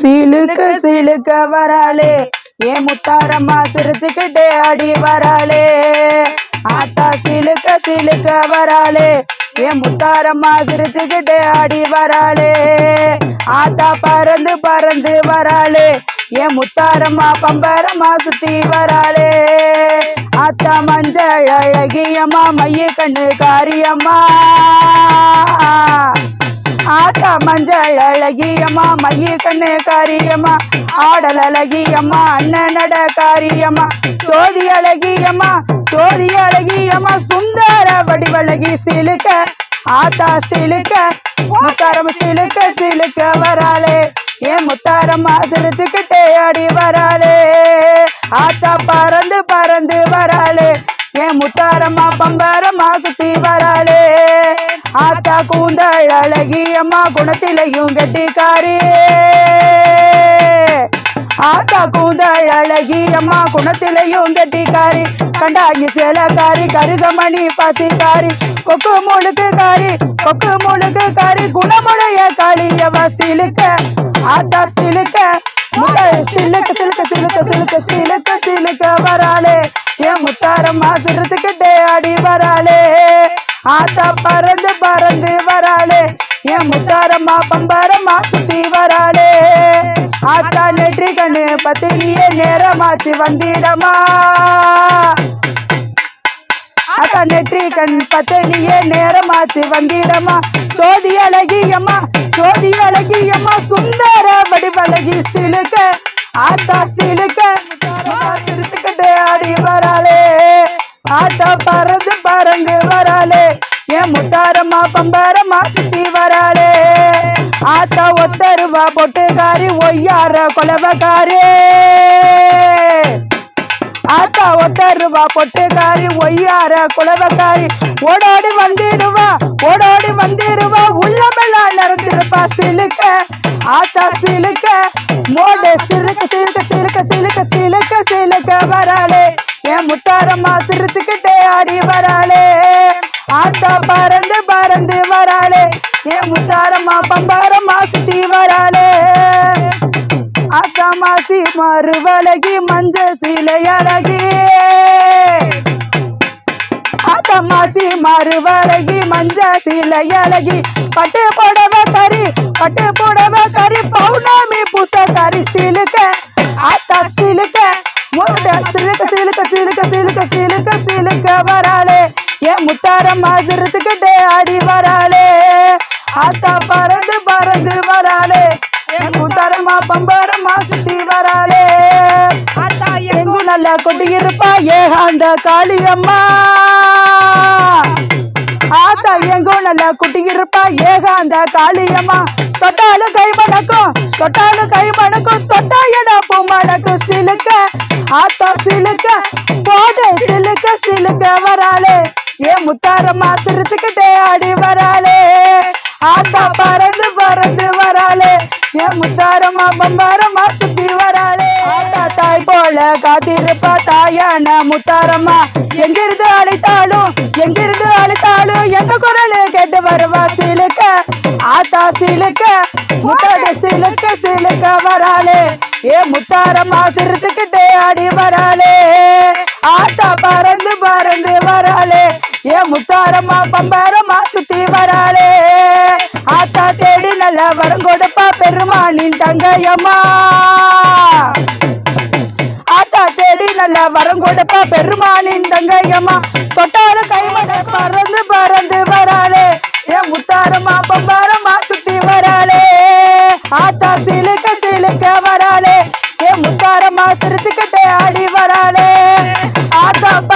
சிலுக்க சிலுக்க வராளே. ஏன் முத்தாரம்மா சிரிச்சுக்கிட்டே அடி வராளே. ஆத்தா சிலுக்க சிலுக்க வராளே. ஏன் முத்தாரம்மா சிரிச்சுக்கிட்டே அடி வராளே. ஆத்தா பறந்து பறந்து வராளே. ஏன் முத்தாரம்மா பம்பரமா சுத்தி வராளே. ஆத்தா மஞ்சள் அழகியம்மா மைய கண்ணு காரியம்மா. ஆத்தா மஞ்சள் அழகியம்மா மைய கண்ணு காரியம்மா ஆடல் அழகியம்மா அண்ணன் நட காரியம்மா ஜோதி அழகியம்மா ஜோதி அழகியம்மா சுந்தர வடிவழகி சிலுக்க ஆத்தா சிலுக்க முத்தாரம் சிலுக்க சிலுக்க வராளே. ஏன் முத்தாரம்மா சிரிச்சுக்கிட்டே அடி வராளே. ஆத்தா பறந்து பறந்து வராளே. ஏன் முத்தாரம்மா பம்பரம்மா சுத்தி வராளே. ஆத்தா கூந்தல் அழகியம்மா குணத்திலையும் கெட்டிக்காரி. ஆத்தா கூந்தல் அழகியம்மா குணத்திலையும் கெட்டிக்காரி. கண்டாங்கி சேலக்காரி கருகமணி பசிக்காரி கொக்கு முழுக்கு காரி கொக்கு முழுக்கு காரி குணமுடைய காளியவ சிலுக்க ஆத்தா சிலுக்க சிலுக்க சிலுக்க சிலுக்க சிலுக்க சிலுக்க சிலுக்க வராளே. என் முத்தாரம்மா சிரிச்சுக்கிட்டே அடி வராளே. ஆத்தா பறந்து பறந்து வராளே. என் முத்தாரம்மா பம்பரம்மா சுத்தி வராளே. ஆத்தா நெற்றி கண்ணு பத்தினியே நேரமாச்சு வந்திடமா. ஆத்தா நெற்றி கண் பத்தனியே நேரமாச்சு வந்திடமா. ஜோதி அழகியம்மா ஜோதி அழகியம்மா சுந்தர வடிவழகி சிலுக்க. ஆத்தா சிலுக்க முத்தாரம்மா சிரிச்சுக்கிட்டே ஆடி வராளே. ஆத்தா பறந்து பறந்து வராளே என் முத்தாரம்மா பம்பரம்மா சுத்தி வராளே. ஆத்தா ஒத்தருவா பொட்டுக்காரி ஒய்யார கொலவக்காரி. ஆத்தா ஒத்தருவா பொட்டுக்காரி ஒய்யார குலவக்காரி. ஓடோடி வந்திடுவா ஓடோடி வந்திடுவா உள்ளமெல்லாம் நடந்திருப்பா சிலுக்க. ஆத்தா சிலுக்க மோட சிலுக்க சிலுக்க சிலுக்க சிலுக்க சிலுக்க சிலுக்க வராளே. என் முத்தாரம்மா சிரிச்சுக்கிட்டே ஆத்தா பறந்து பறந்து வராளே. என் முத்தாரம்மா பம்பாரம்மா சுத்தி வராளே. அக்கமாசி மறுவழகி மஞ்ச சிலை அழகி. மாசி மறுவழகி மஞ்ச சிலை அழகி. பட்டு புடவ கறி பட்டு புடவ கறி பௌர்ணமி பூச கறி சிலுக்க. ஆத்தா சிலுக்க முருட சிலுக்க சிலுக்க சிலுக்க சிலுக்க சிலுக்க. முத்தாரம்மா சிரிச்சுக்கிட்டே ஆடி வராளே. ஆத்தா பறந்து பறந்து வராளே. என் முத்தாரம்மா பம்பரம்மா சுத்தி வராளே. ஆத்தா எங்கும் நல்லா கொட்டி இருப்பா ஏகாந்த காளியம்மா. ஆத்தா எங்கும் நல்லா குட்டி இருப்பா ஏகாந்த காளியம்மா. தொட்டாலும் கை மணக்கும் தொட்டாலும் கை மணக்கும் தொட்டா பூ மணக்கும் சிலுக்க. ஆத்தா சிலுக்க போடு சிலுக்க சிலுக்க வராளே. ஏன் முத்தாரம்மா சிரிச்சுக்கிட்டே ஆடி வராளே. ஆத்தா பறந்து பறந்து வராளே. ஏன் முத்தாரம்மா பம்பாரம்மா சுத்தி வராளே. ஆத்தா தாய் போல காத்திருப்பா தாயான முத்தாரம்மா. எங்கிருந்து அழைத்தாலும் எங்கிருந்து அழைத்தாலும் எங்க குரல் கேட்டு வருவா சிலுக்க. ஆத்தா சிலுக்க முத்தாட சிலுக்க சிலுக்க வராளே. ஏ முத்தாரம்மா சிரிச்சுக்கிட்டே ஆடி வராளே. ஆத்தா பறந்து பறந்து வராளே. ஏ முத்தாரம்மா பம்பரம்மா சுத்தி வராளே. ஆத்தா தேடி நல்ல வரம் கொடுப்பா பெருமானின் தங்கையம்மா. ஆத்தா தேடி நல்ல வரம் கொடுப்பா பெருமானின் தங்கையம்மா. தொட்டால கைமட பறந்து பறந்து வராளே. என் முத்தாரம்மா பம்பரம்மா சுத்தி வராளே. ஆத்தா சிலுக்க சிலுக்க வராளே. என் முத்தாரம்மா சிரிச்சுக்கிட்டே ஆடி வராளே. ஆத்தா ப